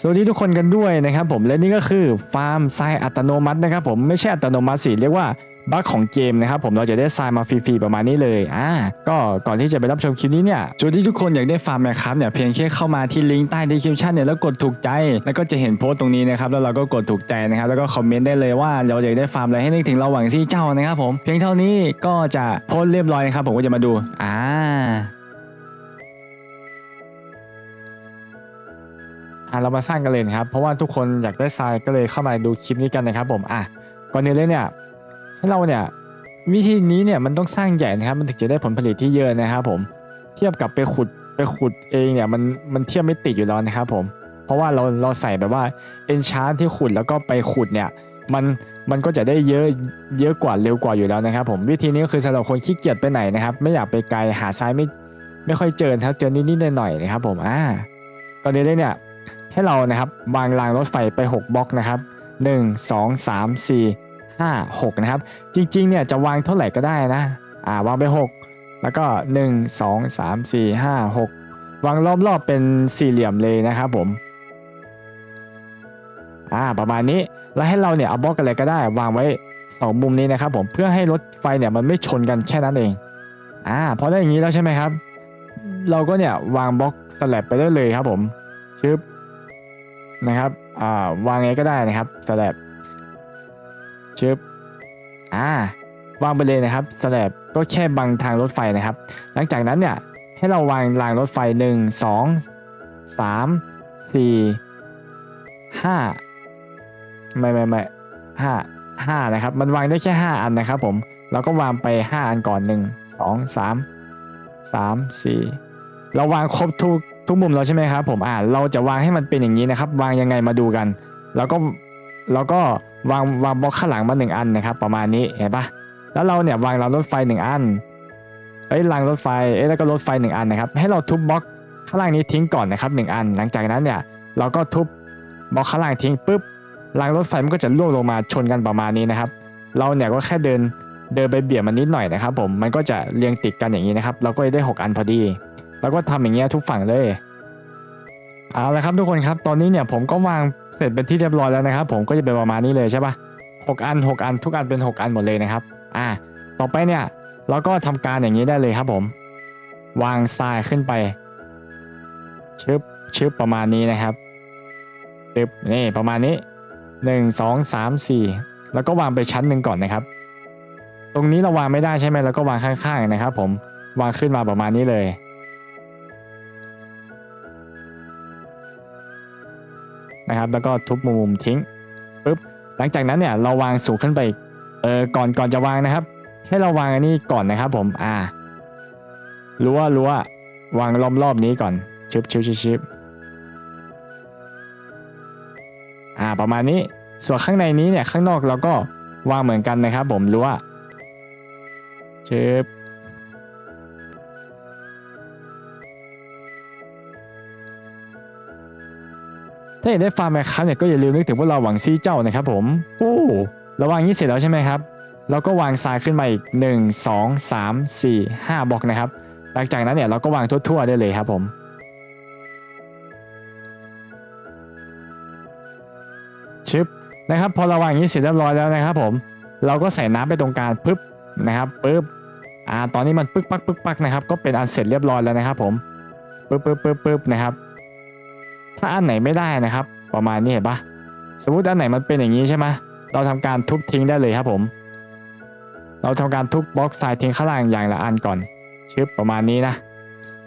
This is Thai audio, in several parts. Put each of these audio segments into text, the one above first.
สวัสดีทุกคนกันด้วยนะครับผมและนี่ก็คือฟาร์มทรายอัตโนมัตินะครับผมไม่ใช่อัตโนมัติสิเรียกว่าบั๊กของเกมนะครับผมเราจะได้ทรายมาฟรีๆประมาณนี้เลยอ่าก็ก่อนที่จะไปรับชมคลิปนี้เนี่ยจุดที่ทุกคนอยากได้ฟาร์มนะครับเนี่ยเพียงแค่เข้ามาที่ลิงก์ใต้ดีคริปชันเนี่ยแล้วกดถูกใจ แล้วก็จะเห็นโพสต์ตรงนี้นะครับแล้วเราก็กดถูกใจนะครับแล้วก็คอมเมนต์ได้เลยว่าเราอยากได้ฟาร์มอะไรให้นึกถึงเราหวังซี่เจ้านะครับผมเพียงเท่านี้ก็จะโพสต์เรียบร้อยนะครับผมก็จะมาดูอ่า อะเรามาสร้างกันเลยนะครับ เพราะว่าทุกคนอยากได้ทรายก็เลยเข้ามาดูคลิปนี้กันนะครับ ผมอะก่อนอื่นเลยเนี่ยให้เราเนี่ยวิธีนี้เนี่ยมันต้องสร้างใหญ่นะครับ มันถึงจะได้ผลผลิตที่เยอะนะครับ ผมเทียบกับไปขุดไปขุดเองเนี่ยมันมันเทียบไม่ติดอยู่แล้วนะครับ ผม เพราะว่าเราเราใส่แบบว่าเอนชาร์ที่ขุดแล้วก็ไปขุดเนี่ยมันมันก็จะได้เยอะเยอะกว่าเร็วกว่าอยู่แล้วนะครับ ผมวิธีนี้ก็คือสำหรับคนขี้เกียจไปไหนนะครับ ไม่อยากไปไกลหาทรายไม่ไม่ค่อยเจอนะครับเจอนิดๆหน่อยๆนะครับ ผมอ่าตอนนี้เลยเนี่ย ให้เรานะครับวางรางรถไฟไป 6บล็อกนะครับ1 2 3 4 5 6นะครับจริงๆเนี่ยจะวางเท่าไหร่ก็ได้นะอ่าวางไป 6 แล้วก็ 1 2 3 4 5 6 วางรอบๆเป็นสี่เหลี่ยมเลยนะครับผมอ่าประมาณนี้แล้วให้เราเนี่ยเอาบล็อกอะไรก็ได้ วางไว้ 2 มุมนี้นะครับผมเพื่อให้รถไฟเนี่ยมันไม่ชนกันแค่นั้นเองอ่าพอได้อย่างนี้แล้วใช่ไหมครับ เราก็เนี่ยวางบล็อกสลับไปได้เลยครับผมชึบ นะครับอ่าวางไงก็ได้นะครับสแลบชึบอ่าวางไปเลยนะครับสแลบก็แค่บังทางรถไฟนะครับ หลังจากนั้นเนี่ยให้เราวางรางรถไฟ 1 2 3 4 5 ไม่ไม่ไม่ห้าห้านะครับ มันวางได้แค่ 5 อันนะครับผมเราก็วางไป 5 อันก่อน 1 2 3 3 4 เราวางครบทุก ทุกมุมแล้วใช่ไหมครับผมอ่าเราจะวางให้มันเป็นอย่างนี้นะครับ วางยังไงมาดูกัน แล้วก็แล้วก็วางวางบล็อกข้างหลังมาหนึ่งอันนะครับ ประมาณนี้เห็นปะแล้วเราเนี่ยวางรางรถไฟหนึ่งอันเอ้ยรางรถไฟเอ้ยแล้วก็รถไฟหนึ่งอันนะครับ ให้เราทุบบล็อกข้างล่างนี้ทิ้งก่อนนะครับหนึ่งอัน หลังจากนั้นเนี่ยเราก็ทุบบล็อกข้างล่างทิ้งปุ๊บรางรถไฟมันก็จะล่วงลงมาชนกันประมาณนี้นะครับ เราเนี่ยก็แค่เดินเดินไปเบี่ยดมันนิดหน่อยนะครับ ผมมันก็จะเรียงติดกันอย่างนี้นะครับ เราก็จะได้หกอันพอดี แล้วก็ทำอย่างเงี้ยทุกฝั่งเลยเอาละครับทุกคนครับตอนนี้เนี่ยผมก็วางเสร็จเป็นที่เรียบร้อยแล้วนะครับ ผมก็จะเป็นประมาณนี้เลยใช่ปะหกอันหกอันทุกอันเป็นหกอันหมดเลยนะครับ อ่า ต่อไปเนี่ยเราก็ทำการอย่างนี้ได้เลยครับผม วางทรายขึ้นไปชึบชึบประมาณนี้นะครับชึบนี่ประมาณนี้หนึ่งสองสามสี่แล้วก็วางไปชั้นหนึ่งก่อนนะครับ ตรงนี้เราวางไม่ได้ใช่ไหมแล้วก็วางข้างๆนะครับ ผมวางขึ้นมาประมาณนี้เลย นะครับแล้วก็ทุบมุมทิ้งปุ๊บหลังจากนั้นเนี่ยเราวางสูงขึ้นไปเออก่อนก่อนจะวางนะครับ ให้เราวางอันนี้ก่อนนะครับผมอ่ารั้วรั้ววางรอบรอบนี้ก่อนชึบชึบชึบชึบอ่าประมาณนี้ส่วนข้างในนี้เนี่ยข้างนอกเราก็วางเหมือนกันนะครับผมรั้วชึบาอยากได้ฟาร์มแมคครับเนี่ยก็อย่าลืมนึกถึงพวกเราหวังซี่เจ้านะครับผมโอ้เราวางนี้เสร็จแล้วใช่ไหมครับเราก็วางทรายขึ้นมาอีก 1 2 3 4 5บล็อกนะครับ หลังจากนั้นเนี่ยเราก็วางทั่วๆได้เลยครับผมชึบนะครับพอเราวางอย่างนี้เสร็จเรียบร้อยแล้วนะครับผม เราก็ใส่น้ำไปตรงกลางปึ๊บนะครับปึ๊บอ่าตอนนี้มันปึ๊กปักปึ๊กปักนะครับ ก็เป็นอันเสร็จเรียบร้อยแล้วนะครับผมปึ๊บปึ๊บปึ๊บปึ๊บนะครับ ถ้าอันไหนไม่ได้นะครับ ประมาณนี้เห็นปะสมมติอันไหนมันเป็นอย่างนี้ใช่ไหมเราทำการทุบทิ้งได้เลยครับผม เราทำการทุบบล็อกทรายทิ้งข้างล่างอย่างละอันก่อนชึบประมาณนี้นะ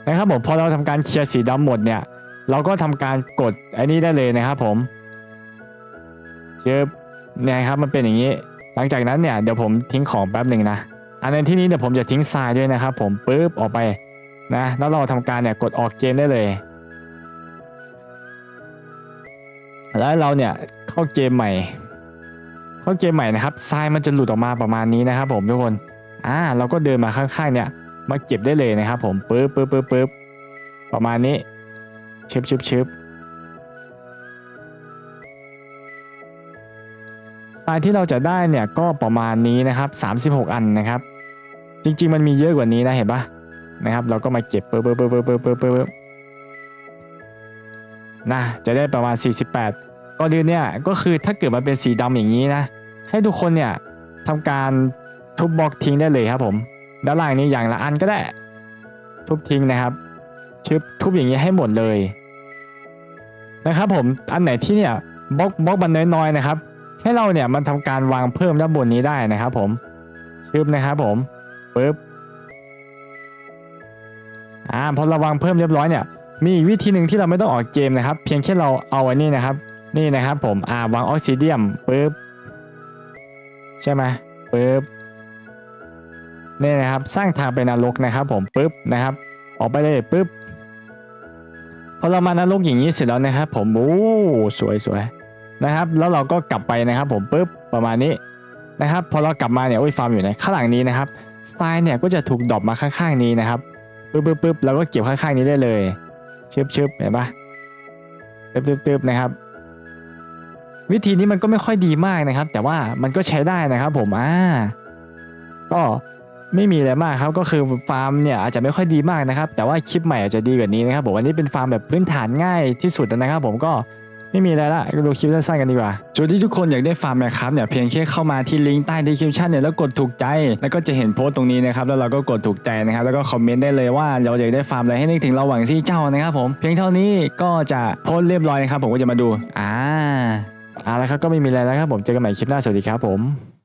นะครับผมพอเราทำการเคลียร์สีดำหมดเนี่ย เราก็ทำการกดไอ้นี้ได้เลยนะครับผมชึบเนี่ยครับมันเป็นอย่างนี้ หลังจากนั้นเนี่ยเดี๋ยวผมทิ้งของแป๊บหนึ่งนะอันในที่นี้เดี๋ยวผมจะทิ้งทรายด้วยนะครับผมปึ๊บออกไปนะแล้วเราทำการเนี่ยกดออกเกมได้เลย แล้วเราเนี่ยเข้าเกมใหม่ เข้าเกมใหม่นะครับทรายมันจะหลุดออกมาประมาณนี้นะครับ ผมทุกคนอ่าเราก็เดินมาข้างๆเนี่ย มาเก็บได้เลยนะครับ ผมปึ๊บปึ๊บปึ๊บปึ๊บประมาณนี้ชึบชึบชึบทรายที่เราจะได้เนี่ยก็ประมาณนี้นะครับ 36 อันนะครับ จริงๆมันมีเยอะกว่านี้นะเห็นปะนะครับ เราก็มาเก็บปึ๊บปึ๊บปึ๊บปึ๊บปึ๊บปึ๊บปึ๊บ นะจะได้ประมาณ 48ก่อนอื่นเนี่ยก็คือถ้าเกิดมันเป็นสีดำอย่างนี้นะ ให้ทุกคนเนี่ยทำการทุบบล็อกทิ้งได้เลยครับผมด้านล่างนี้อย่างละอันก็ได้ ทุบทิ้งนะครับชึบทุบอย่างนี้ให้หมดเลยนะครับผมอันไหนที่เนี่ยบล็อกบล็อกมันน้อยๆนะครับ ให้เราเนี่ยมันทำการวางเพิ่มด้านบนนี้ได้นะครับผมชึบนะครับผมปึ๊บอ่าพอเราวางเพิ่มเรียบร้อยเนี่ย มีอีกวิธีหนึ่งที่เราไม่ต้องออกเกมนะครับ เพียงแค่เราเอาอันนี้นะครับ นี่นะครับผมอ่าวางออกซิเดียมปึ๊บใช่ไหมปึ๊บนี่นะครับสร้างทางไปนรกนะครับ ผมปึ๊บนะครับ ออกไปเลยปึ๊บพอเรามานรกอย่างนี้เสร็จแล้วนะครับ ผมโอ้สวยสวยนะครับ แล้วเราก็กลับไปนะครับ ผมปึ๊บประมาณนี้นะครับพอเรากลับมาเนี่ยโอ้ยฟาร์มอยู่ไหนข้างหลังนี้นะครับทรายเนี่ยก็จะถูกดรอปมาข้างๆนี้นะครับปึ๊บปึ๊บปึ๊บเราก็เก็บข้างๆนี้ได้เลย ชึบชึบเห็นปะตึบตึบตึบนะครับ วิธีนี้มันก็ไม่ค่อยดีมากนะครับ แต่ว่ามันก็ใช้ได้นะครับผมอ่าก็ไม่มีอะไรมากครับก็คือฟาร์มเนี่ยอาจจะไม่ค่อยดีมากนะครับ แต่ว่าคลิปใหม่อาจจะดีกว่านี้นะครับผมอันนี้เป็นฟาร์มแบบพื้นฐานง่ายที่สุดนะครับ ผมก็ ไม่มีอะไรละดูคลิปสั้นๆกันดีกว่าจุดที่ทุกคนอยากได้ฟาร์มนะครับเนี่ยเพียงแค่เข้ามาที่ลิงก์ใต้ดีคริปชันเนี่ยแล้วกดถูกใจ แล้วก็จะเห็นโพสต์ตรงนี้นะครับแล้วเราก็กดถูกใจนะครับแล้วก็คอมเมนต์ได้เลยว่าเราอยากได้ฟาร์มอะไรให้นึกถึงเราหวังซี่เจ้านะครับผมเพียงเท่านี้ก็จะโพสต์เรียบร้อยนะครับผมก็จะมาดูอ่าเอาละครับก็ไม่มีอะไรแล้วครับผมเจอกันใหม่คลิปหน้าสวัสดีครับผม